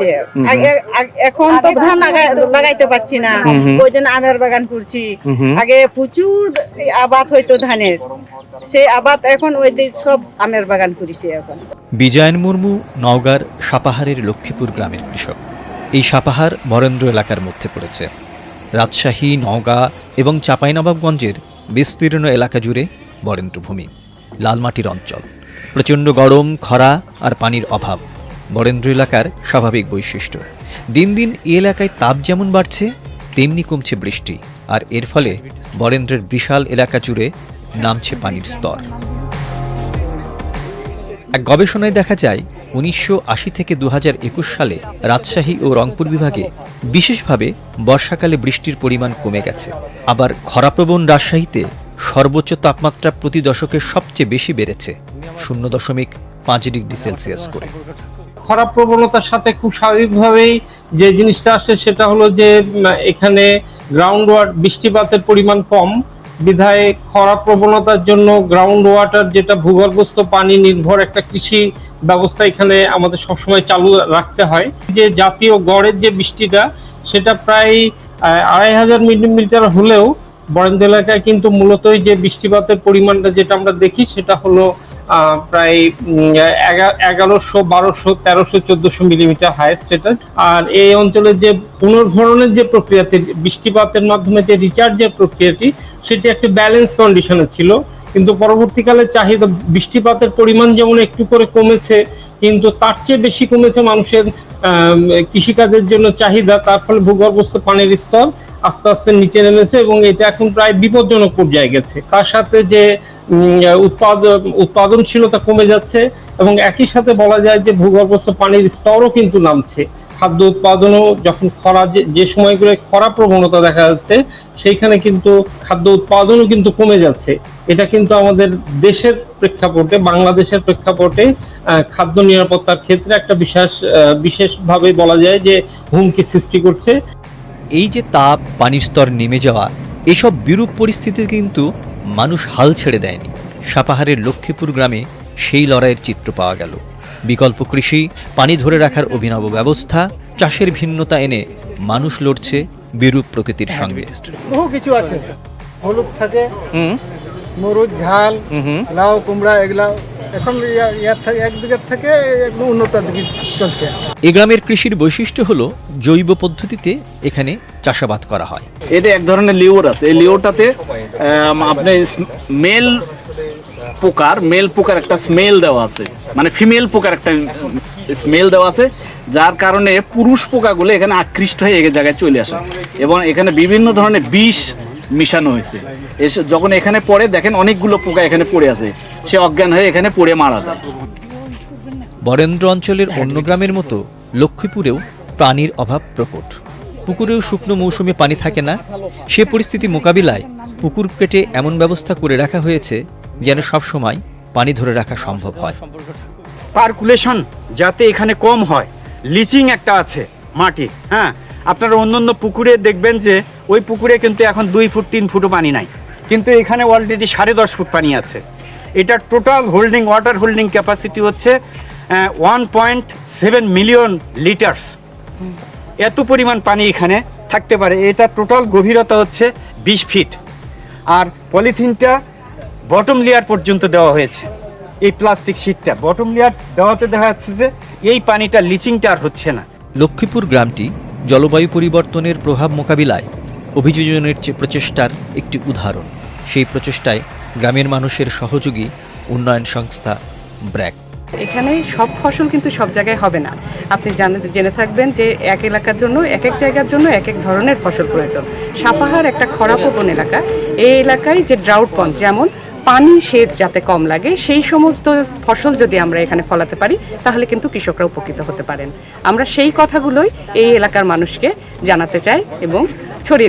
হয়েছে এখন তো ধান লাগাইতে পারছি না। ওই জন্য আমের বাগান করছি। আগে প্রচুর আবাদ হইতো ধানের। সেই আবাদ এখন ওই সব আমের বাগান করেছে এখন। বিজয়ন মুর্মু নওগাঁর সাপাহারের লক্ষ্মীপুর গ্রামের কৃষক। এই সাপাহার বরেন্দ্র এলাকার মধ্যে পড়েছে। রাজশাহী নওগাঁ এবং চাঁপাইনবাবগঞ্জের বিস্তীর্ণ এলাকা জুড়ে বরেন্দ্রভূমি লালমাটির অঞ্চল। প্রচণ্ড গরম খরা আর পানির অভাব। বরেন্দ্র এলাকার স্বাভাবিক বৈশিষ্ট্য। দিন দিন এই এলাকায় তাপ যেমন বাড়ছে, তেমনি কমছে বৃষ্টি। আর এর ফলে বরেন্দ্রের বিশাল এলাকা জুড়ে নামছে পানির স্তর। এক গবেষণায় দেখা যায়, উনিশশো আশি থেকে দু হাজার একুশ সালে রাজশাহী ও রংপুর বিভাগে বিশেষভাবে বর্ষাকালে বৃষ্টির পরিমাণ কমে গেছে। আবার খরাপ্রবণ রাজশাহীতে সর্বোচ্চ তাপমাত্রা প্রতি দশকে সবচেয়ে বেশি বেড়েছে, শূন্য দশমিক পাঁচ ডিগ্রি সেলসিয়াস করে। খরাপ প্রবণতার সাথে খুব স্বাভাবিকভাবেই যে জিনিসটা আসে সেটা হলো যে এখানে গ্রাউন্ড ওয়াটার বৃষ্টিপাতের পরিমাণ কম। বিধায় খরা প্রবণতার জন্য গ্রাউন্ড ওয়াটার যেটা ভূগর্ভস্থ পানি নির্ভর একটা কৃষি ব্যবস্থা এখানে আমাদের সবসময় চালু রাখতে হয়। যে জাতীয় গড়ের যে বৃষ্টিটা, সেটা প্রায় আড়াই হাজার মিলিমিটার হলেও বরেন্দ্র এলাকায় কিন্তু মূলতই যে বৃষ্টিপাতের পরিমাণটা যেটা আমরা দেখি সেটা হলো প্রায় এগারোশো, বারোশো, তেরোশো, চোদ্দশো মিলিমিটার হাইয়েস্ট এটা আর এই অঞ্চলের যে পুনর্ভরণের যে প্রক্রিয়াটি বৃষ্টিপাতের মাধ্যমে যে রিচার্জের প্রক্রিয়াটি, সেটি একটি ব্যালেন্স কন্ডিশনে ছিল। কিন্তু পরবর্তীকালে চাহিদা, বৃষ্টিপাতের পরিমাণ যেমন একটু করে কমেছে, কিন্তু তার চেয়ে বেশি কমেছে মানুষের কৃষিকাজের জন্য চাহিদা। তার ফলে ভূগর্ভস্থ পানির স্তর আস্তে আস্তে নিচে নেমেছে এবং এটা এখন প্রায় বিপজ্জনক পর্যায়ে গেছে। তার সাথে যে উৎপাদন উৎপাদনশীলতা কমে যাচ্ছে এবং একই সাথে বলা যায় যে ভূগর্ভস্থ পানির স্তরও কিন্তু নামছে। খাদ্য উৎপাদনও যখন খরা যে সময়গুলো খরা প্রবণতা দেখা যাচ্ছে, সেইখানে কিন্তু খাদ্য উৎপাদনও কিন্তু কমে যাচ্ছে। এটা কিন্তু আমাদের দেশের প্রেক্ষাপটে, বাংলাদেশের প্রেক্ষাপটে খাদ্য নিরাপত্তার ক্ষেত্রে একটা বিশেষ বিশেষভাবে বলা যায় যে হুমকি সৃষ্টি করছে। এই যে তাপ পানির স্তর নেমে যাওয়া এসব বিরূপ পরিস্থিতিতে কিন্তু মানুষ হাল ছেড়ে দেয়নি। সাপাহারের লক্ষ্মীপুর গ্রামে সেই লড়াইয়ের চিত্র পাওয়া গেল। বিকল্প কৃষি পানি ধরে রাখার অভিনব ব্যবস্থা চাষের ভিন্নতা এনে মানুষ লড়ছে বিরূপ প্রকৃতির সঙ্গে। বহু কিছু আছে। হলুদ থাকে মরুচ ঝাল লাউ কুমড়া এগুলা এখন ইয়া- এক বিঘার থেকে একদম উন্নত দিকে চলছে। এ গ্রামের কৃষির বৈশিষ্ট্য হলো জৈব পদ্ধতিতে এখানে চাষাবাদ করা হয়। এতে এক ধরনের লিওর আছে। এই লিওরটাতে আপনি মেল পোকার মেল পোকার একটা স্মেল দেওয়া আছে। মানে ফিমেল পোকার একটা স্মেল দেওয়া আছে যার কারণে পুরুষ পোকাগুলো এখানে আকৃষ্ট হয়ে এক জায়গায় চলে আসে। এবং এখানে বিভিন্ন ধরনের বিষ মিশানো হয়েছে। এসে যখন এখানে পড়ে দেখেন অনেকগুলো পোকা এখানে পড়ে আছে। সে অজ্ঞান হয়ে এখানে পড়ে মারা যায়। বরেন্দ্র অঞ্চলের অন্য গ্রামের মতো লক্ষ্মীপুরেও পানির অভাব প্রকট। পুকুরেও শুকনো মৌসুমে পানি থাকে না। সে পরিস্থিতি মোকাবিলায় পুকুর কেটে এমন ব্যবস্থা করে রাখা হয়েছে যেন সবসময় পানি ধরে রাখা সম্ভব হয়। পার্কুলেশন যাতে এখানে কম হয়। লিচিং একটা আছে মাটি হ্যাঁ? আপনারা অন্য অন্য পুকুরে দেখবেন যে ওই পুকুরে কিন্তু এখন দুই ফুট তিন ফুটও পানি নাই। কিন্তু এখানে অলরেডি সাড়ে দশ ফুট পানি আছে। এটার total holding water holding capacity হচ্ছে one point seven million litres এত পরিমাণ পানি এখানে থাকতে পারে। এটা টোটাল গভীরতা হচ্ছে বিশ ফিট আর পলিথিনটা বটম লেয়ার পর্যন্ত দেওয়া হয়েছে এই প্লাস্টিক শিটটা বটম লেয়ার দেওয়াতে দেখা যাচ্ছে যে এই পানিটা লিচিংটা আর হচ্ছে না। লক্ষ্মীপুর গ্রামটি জলবায়ু পরিবর্তনের প্রভাব মোকাবিলায় অভিযোজনের প্রচেষ্টার একটি উদাহরণ। সেই প্রচেষ্টায় গ্রামের মানুষের সহযোগী উন্নয়ন সংস্থা ব্র্যাক। এখানে সব ফসল কিন্তু সব জায়গায় হবে না। আপনি জানে থাকবেন যে এক এলাকার জন্য এক এক জায়গার জন্য এক এক ধরনের ফসল প্রয়োজন। সাপাহার একটা খরাপ্রবণ এলাকা। এই এলাকায় যে ড্রাউট পন্ড যেমন পানি সেচ যাতে কম লাগে, সেই সমস্ত ফসল যদি আমরা এখানে ফলাতে পারি, তাহলে কিন্তু কৃষকরা উপকৃত হতে পারেন। আমরা সেই কথাগুলোই এই এলাকার মানুষকে জানাতে চাই এবং ছড়িয়ে